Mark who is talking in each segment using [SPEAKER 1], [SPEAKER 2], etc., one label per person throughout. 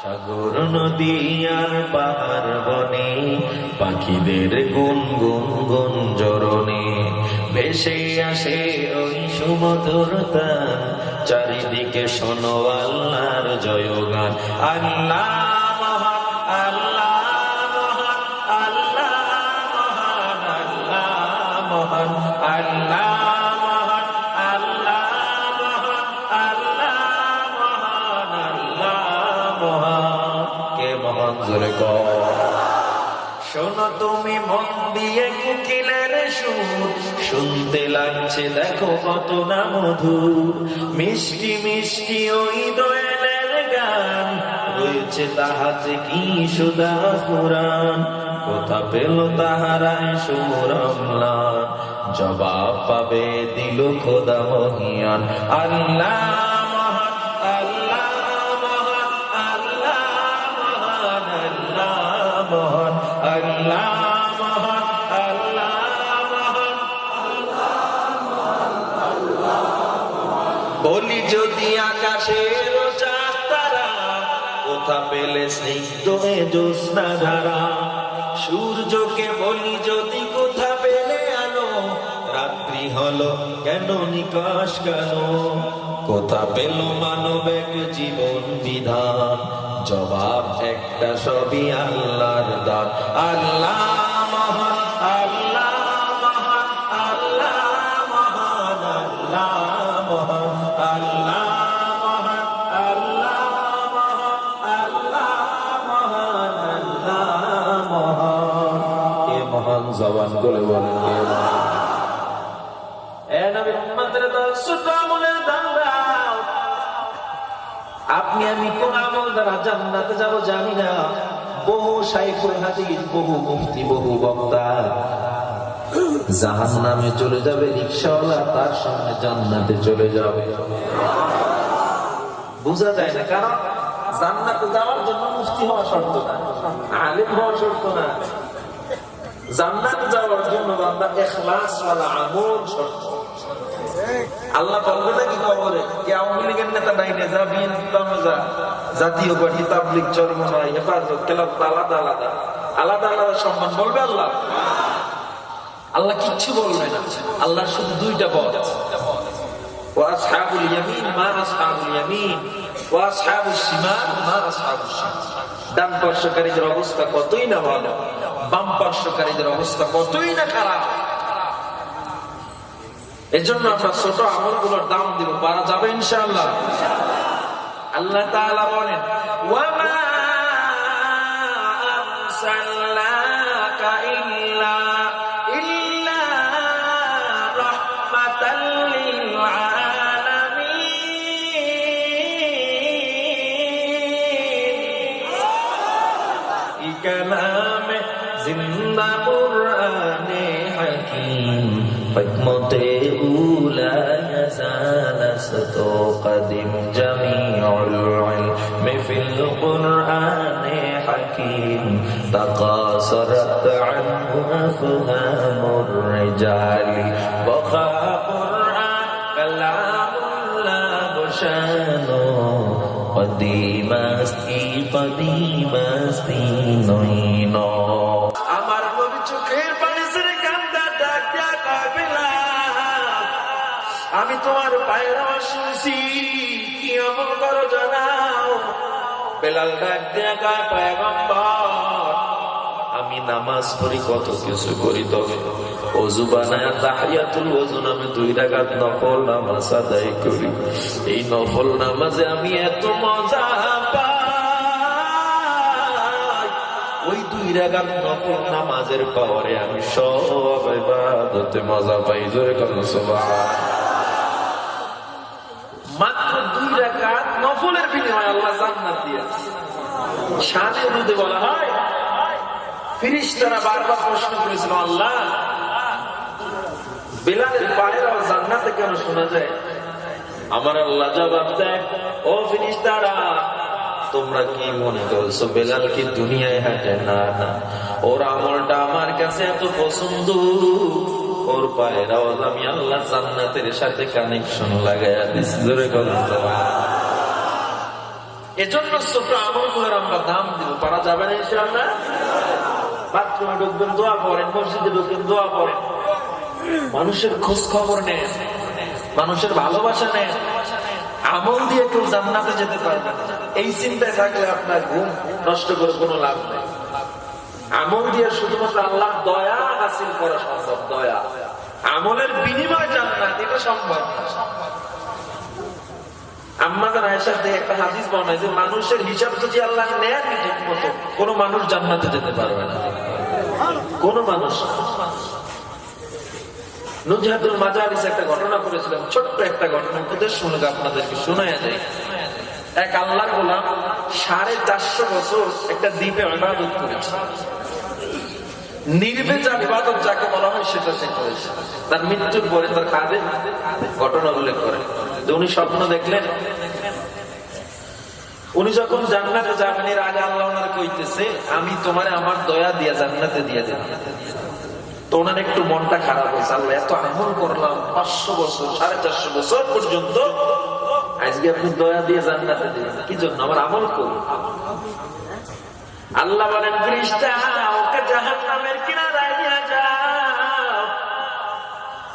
[SPEAKER 1] সাগর নদী আর পাহাড় বনে, পাখিদের গুন গুন গুন জরনে ভেসে আসে ওই সুমধুরতা চারিদিকে শোনো আল্লাহর জয়গান। আল্লাহ আল্লাহ আল্লাহ সুর? শুনতে লাগছে দেখো কত না মিষ্টি মিষ্টি ওই গান। রয়েছে তাহাতে কি সুদা কোথা পেল তাহারায় সুরমলা জবাব পাবে দিল খোদা মহিয়ান। আল্লাহ বলি যদি আকাশের তারা কোথা পেলে স্নিগ্ধ জ্যোৎস্না ধারা? সূর্যকে বলি যদি কোথা পেলে আলো? রাত্রি হলো কেন নিকাশ কেন? কোথা পেল মানব এক জীবন বিধান? জবাব একটা সবই আল্লাহর দান। আল্লাহ ছোট আমলের দান দাও। আপনি, আমি কোন আমল দ্বারা জান্নাতে যাব জানি না। বহু সাইফুল হাদিস, বহু মুফতি, বহু বক্তা। জাহান নামে চলে যাবে রিক্সাওয়ালা, তার সঙ্গে জান্নাতে চলে যাবে। বোঝা যায় না, কারণ জান্নাতে যাওয়ার জন্য মুফতি হওয়া শর্ত না, আলিম হওয়া শর্ত না। জান্নাতে যাওয়ার জন্য বান্দা এখলাস ওয়ালা আমল শর্ত আল্লাহ বলবে নাকি কবরে কে আওয়ামী লীগের নেতা যা জাতীয় পার্টি তাবলিক চরমনাই হেফাজত আলাদা আলাদা। আলাদা আলাদা সম্মান বলবে আল্লাহ? আল্লাহ কিচ্ছু বলবে না। আল্লাহ শুধু দুইটা পথ। ওয়াসহাবুল ইয়ামিন মা আসহাবুল ইয়ামিন। শিমাল মা আসহাবুস শিমাল। পার্শ্বকারীদের অবস্থা কতই না ভালো। বাম পার্শ্বকারীদের অবস্থা কতই না খারাপ। জন্য আমরা ছোট আমলগুলোর দাম দিব পারা যাবে ইনশাআল্লাহ। আল্লাহ তাআলা বলেন লিল আলামিন। زندہ قرآن حكيم حکمت أولى یزال ستقدم جميع العلم في القرآن حكيم تقاصرت عنه أفهام الرجال وخا قرآن کلام لا بشانو قدیم استی قدیم استی نوینو তোমার পায়ের আওয়াজ শুনছি কি আমল করো জানাও? বেলাল ডাক দেয়া পয়গম্বর, আমি নামাজ পড়ি কত কিছু করি তবে। অজু বানায় দুই নফল নামাজ আদায় করি। এই নফল নামাজে আমি এত মজা ওই দুই নামাজের পাওয়ারে আমি সব ইবাদতে মজা পাই। জোরে করো সুবহান নফলের বিনিময়ে আল্লাহ জান্নাত দিয়েছে। শানে উরুদে বলা হয়, ফিরিস্তারা বারবার প্রশ্ন করেছিল, আল্লাহ, বেলালের পায়ের জান্নাতে কেন শোনা যায়? আমার আল্লাহ জবাব দেয়, ও ফিরিস্তারা, তোমরা কি মনে করছ বেলাল কি দুনিয়ায় হাঁটে? না না। ওর আমলটা আমার কাছে এত পছন্দ। ওর পায়ের আওয়াজ আমি আল্লাহ জান্নাতের সাথে কানেকশন লাগাইয়া দিছি। জোরে কথা এজন্য ছোট আমলগুলোর আমরা দাম দিব, পারা যাবে না ইনশাআল্লাহ। বাথরুমে ঢুকবেন, দোয়া করেন, মসজিদে ঢুকবেন, দোয়া করেন। মানুষের খোঁজ খবর নেন, মানুষের ভালোবাসা নেন। আমল দিয়ে কেউ জান্নাতে যেতে পারবে। এই চিন্তায় থাকলে আপনার ঘুম নষ্ট করে কোনো লাভ নেই। আমল দিয়ে শুধুমাত্র আল্লাহ দয়া হাসিল করা সম্ভব, দয়া। আমলের বিনিময় জান্নাত, এটা সম্ভব না। আল্লাহ আপনাদেরকে যায়। এক আল্লাহর গোলাম সাড়ে চারশো বছর একটা দ্বীপে ইবাদত করেছে। নির্বেজাল ইবাদত যাকে বলা হয় সেটা সে করেছে। তার মৃত্যুর পরে তার কাঁধে ঘটনা উল্লেখ করে। যে উনি স্বপ্ন দেখলেন। উনি যখন জান্নাতে যাবেন এর আগে আল্লাহ ওনার কইতেছে, আমি তোমার আমার দয়া দিয়া জান্নাতে দিয়ে দেব তো ওনার একটু মনটা খারাপ হয়েছে। আল্লাহ, এত আমল করলাম, পাঁচশো বছর, সাড়ে চারশো বছর পর্যন্ত। আজকে আপনি দয়া দিয়ে জান্নাতে দিলেন। কি জন্য? আমার আমল করুন। আল্লাহ বলেন, ফিরিস্তা, ওকে জাহান্নামের কিনারায় নিয়ে যাও।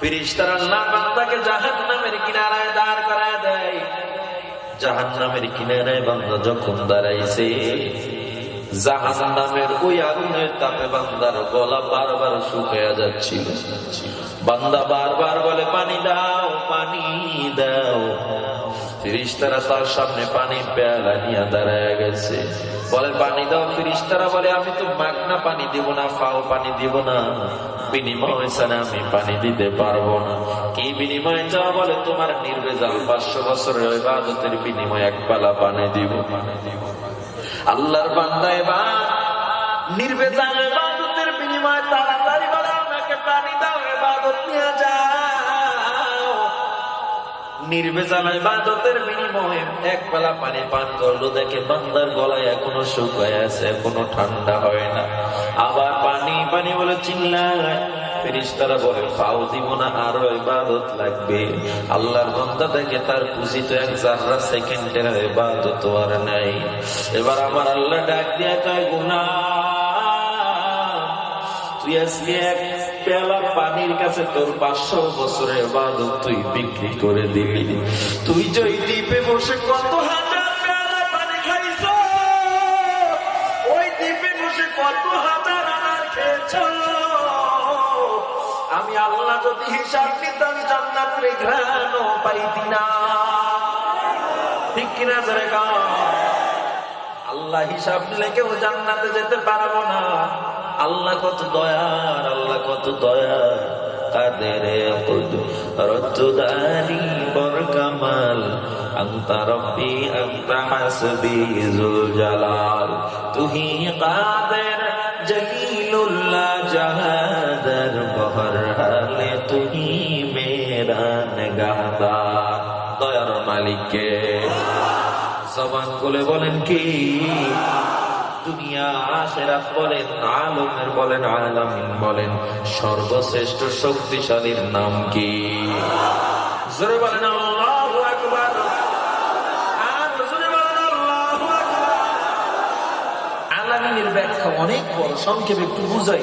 [SPEAKER 1] ফিরিস্তার আল্লাহ বান্দাকে কিনারায় দাঁড় করায় দেয়। কিনারায় বান্দা যখন দাঁড়াইছে, জাহান্নামের ওই আগুনের তাপে বান্দার গলা বারবার শুকিয়ে যাচ্ছিল। বান্দা বারবার বলে, পানি দাও পানি দাও। ফিরিস্তারা তার সামনে পানি পেয়ালা নিয়ে দাঁড়ায় গেছে। বলে, পানি দাও। ফিরিস্তারা বলে, আমি তো মাগনা পানি দিব না, ফাও পানি দিব না। বিনিময় ছাড়া আমি পানি দিতে পারব না। কি বিনিময় চাও বলে? তোমার নির্বেজাল পাঁচশো বছরের ইবাদতের বিনিময় এক পালা পানি দিব। আল্লাহর বান্দা এবার নির্বেজাল ইবাদতের বিনিময় তাড়াতাড়ি বলে, আমাকে পানি দাও, ইবাদত নিয়ে যাও। নির্বেজাল ইবাদতের বিনিময়ে এক বেলা পানি পান করল, দেখে বান্দার গলায় এখনও শুকায় আছে, এখনও ঠান্ডা হয় না। আবার পানি বলে চিল্লায়। বলে দিব না, আরও ইবাদত লাগবে। আল্লাহর বান্দা তার পুঁজি তো এক সেকেন্ডের ইবাদত আর নাই। এবার আমার আল্লাহ ডাক দিয়ে কয়, গুনা, তুই আজকে এক পেলা পানির কাছে তোর পাঁচশো বছরের বাদক তুই বিক্রি করে দিবি তুই যে দ্বীপে বসে কত হাজার আমি আল্লাহ যদি হিসাব নিতাম জান্নাতের ঘ্রাণ পাইতি না। ঠিক কিনা জোরে আল্লাহ হিসাব নিলে কেউ জান্নাতে যেতে পারব না। আল্লাহ কত দয়ার আল্লাহ কত দয়া। কাদের রতুদারি বর কামাল। জাহাদার বহর হালে তুহি মেরা নগাহদার দয়ার মালিককে। জবান খুলে বলেন কি? দুনিয়া বলেন, আলমের বলেন, আলামিন বলেন, সর্বশ্রেষ্ঠ শক্তিশালীর নাম কি? আলামিনের ব্যাখ্যা অনেক বড়, সংক্ষেপে একটু বুঝাই।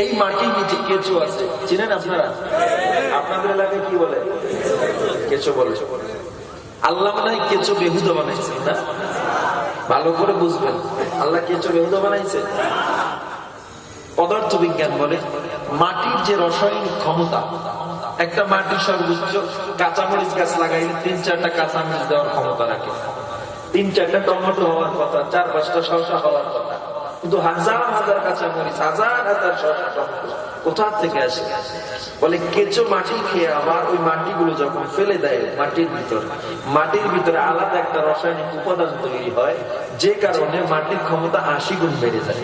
[SPEAKER 1] এই মাটির নিচে কেঁচো আছে। চিনেন আপনারা? আপনাদের এলাকায় কি বলে? কেঁচো বলে। আল্লাহ মনে হয় কেঁচো বেহুদা বানাইছে, না? ভালো করে বুঝবেন। আল্লাহ কেঁচো বেহুদা বানাইছে? পদার্থ বিজ্ঞান বলে, মাটির যে রাসায়নিক ক্ষমতা, একটা মাটির সর্বোচ্চ কাঁচামরিচ গাছ লাগাইলে তিন চারটা কাঁচামরিচ দেওয়ার ক্ষমতা রাখে। তিন চারটা টমেটো হওয়ার কথা, চার পাঁচটা শসা হওয়ার কথা। কিন্তু হাজার হাজার কাঁচামরিচ হাজার হাজার শসা কোথা থেকে আসে? বলে কেঁচো মাটি খেয়ে আবার ওই মাটিগুলো যখন ফেলে দেয় মাটির ভিতর, মাটির ভিতরে আলাদা একটা রাসায়নিক উপাদান তৈরি হয়, যে কারণে মাটির ক্ষমতা আশি গুণ বেড়ে যায়।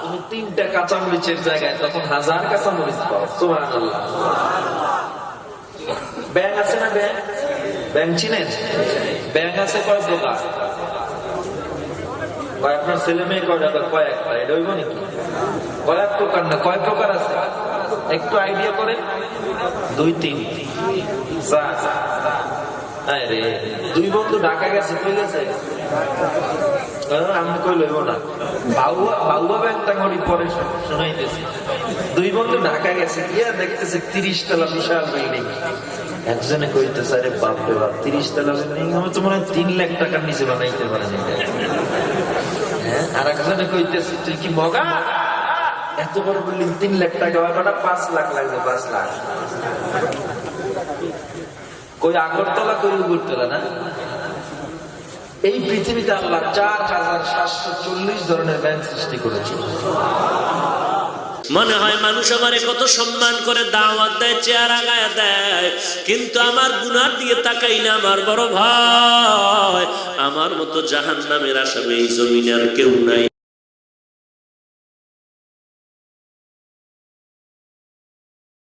[SPEAKER 1] তুমি তিনটা কাঁচামরিচের জায়গায় তখন হাজার কাঁচামরিচ পাও সোহান ব্যাং আছে না ব্যাং ব্যাং চিনেন? ব্যাং আছে কয় প্রকার? কয় আপনার ছেলে মেয়ে কয়টা তো কয়েকটা। এটা হইব নাকি? কয়েক প্রকার না কয় প্রকার আছে। একটু আইডিয়া করেন। দুই, তিন। চার আরে দুই বন্ধু ঢাকা গেছে, কই গেছে? আমি কই লইব না। বাউয়া বাউয়া ব্যাংকটা ঘড়ি পরে শোনাইতেছি। দুই বন্ধু ঢাকা গেছে, গিয়া দেখতেছে তিরিশ তলা বিশাল বিল্ডিং। একজনে কইতেছে, আরে বাপ রে বাপ তিরিশ তলা বিল্ডিং? আমি তো মনে হয় তিন লাখ টাকার নিচে বানাইতে পারেন আর একজনে কইতেছে কি মগা? এত বড় বিল্ডিং, তিন লাখ পাঁচ লাখ লাগবে, পাঁচ লাখ। কই আগরতলা, কই উপরতলা না? এই পৃথিবীতে আল্লাহ চার হাজার সাতশো চল্লিশ ধরনের ব্যাংক সৃষ্টি করেছে।
[SPEAKER 2] মনে হয় মানুষ আমারে কত সম্মান করে, দাওয়াত দেয় চেয়ার আগায় দেয়। কিন্তু আমার গুনার দিয়ে তাকাই না, আমার বড় ভাই। আমার মতো জাহান নামের আসামে এই জমিনে আর কেউ নাই।